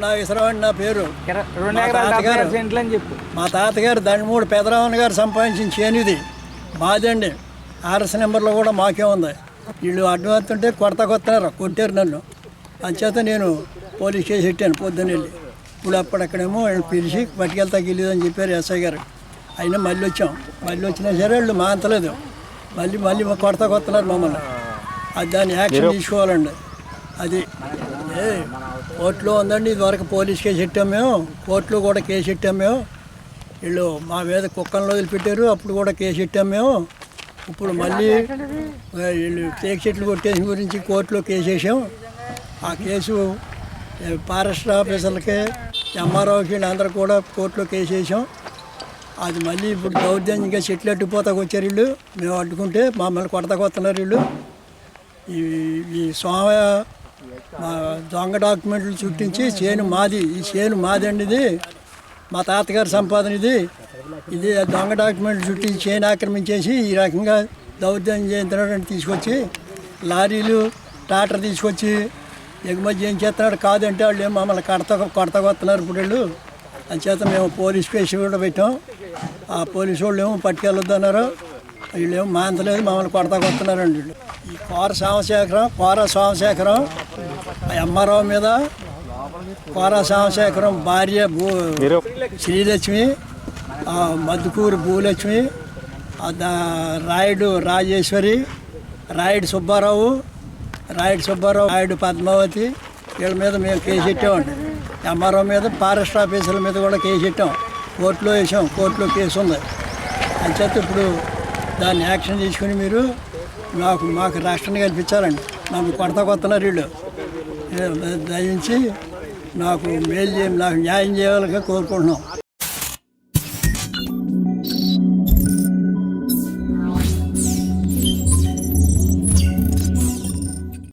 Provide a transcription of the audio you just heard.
నాగేశ్వరరావు అని నా పేరు. మా తాతగారు. ఆరు సెంట్లు అని చెప్పు. మా తాతగారు దండమూడి పెదరామన్ గారు సంపాదించిన చేను ఇది మాదండి. ఆర్ఎస్ నెంబర్లో కూడా మాకే ఉంది. వీళ్ళు అడ్డు వస్తుంటే కొడత కొత్తనారు కొట్టారు నన్ను. అంచేత నేను పోలీస్ కేసు పెట్టాను పొద్దున్న వెళ్ళి. ఇప్పుడు అప్పుడక్కడేమో వీళ్ళు పిలిచి పట్టుకెళ్తా అని చెప్పారు ఎస్ఐ గారు. అయినా మళ్ళీ వచ్చాం. మళ్ళీ వచ్చినా సరే వాళ్ళు మాంతలేదు. మళ్ళీ మళ్ళీ కొడత కొత్తనారు మమ్మల్ని. అది దాన్ని యాక్షన్ తీసుకోవాలండి. అది. ఏ కోర్టులో ఉందండి ఇదివరకు పోలీస్ కేసు పెట్టాం మేము. కోర్టులో కూడా కేసు పెట్టాం మేము. వీళ్ళు మా మీద కుక్కలను వదిలిపెట్టారు అప్పుడు కూడా కేసు పెట్టాం మేము. ఇప్పుడు మళ్ళీ వీళ్ళు టేక్ చెట్లు కొట్టేసిన గురించి కోర్టులో కేసు వేసాం. ఆ కేసు ఫారెస్ట్ ఆఫీసర్లకి ఎంఆర్ఓకి వీళ్ళందరూ కూడా కోర్టులో కేసు వేసాం. అది మళ్ళీ ఇప్పుడు దౌర్జన్యంగా చెట్లు అడ్డుపోతాకు వచ్చారు వీళ్ళు. మేము అడ్డుకుంటే మమ్మల్ని కొడతాకు వస్తున్నారు వీళ్ళు. ఈ ఈ స్వామి దొంగ డాక్యుమెంట్లు చుట్టించి చేను మాది ఈ చేను మాది అండి ఇది. మా తాతగారి సంపాదన ఇది. ఇది దొంగ డాక్యుమెంట్లు చుట్టించి చేను ఆక్రమించేసి ఈ రకంగా దౌర్జన్యం చేయించినాడని తీసుకొచ్చి లారీలు ట్రాక్టర్ తీసుకొచ్చి ఎగుమతి ఏం చేస్తున్నాడు కాదంటే వాళ్ళు ఏం మమ్మల్ని కడత కొడతకొస్తున్నారు ఇప్పుడు వీళ్ళు. అంచేత మేము పోలీస్ కేసు కూడా పెట్టాం. ఆ పోలీసు వాళ్ళు ఏమో పట్టుకెళ్ళొద్దన్నారు. వీళ్ళు వీళ్ళేమో మాంతలేదు మమ్మల్ని కొడతా కొడతాకొస్తున్నారండి వీళ్ళు. ఈ కోర సోమశేఖరం కోర సోమశేఖరం ఆ ఎంఆర్ఓ మీద కోర సోమశేఖరం భార్య భూ శ్రీలక్ష్మి మద్దుకూరు భూలక్ష్మి దా- రాయుడు రాజేశ్వరి రాయుడు సుబ్బారావు రాయుడు సుబ్బారావు రాయుడు పద్మావతి వీళ్ళ మీద మేము కేసు పెట్టామండి. ఎంఆర్ఓ మీద ఫారెస్ట్ ఆఫీసర్ల మీద కూడా కేసు పెట్టాం. కోర్టులో వేసాం. కోర్టులో కేసు ఉంది. అని చెప్తే ఇప్పుడు దాన్ని యాక్షన్ తీసుకుని మీరు నాకు మాకు రాష్ట్రాన్ని కల్పించాలండి. నాకు కొడత కొత్తన్నారు వీళ్ళు. దయించి నాకు మేలు చేయ నాకు న్యాయం చేయాలని కోరుకుంటున్నాం.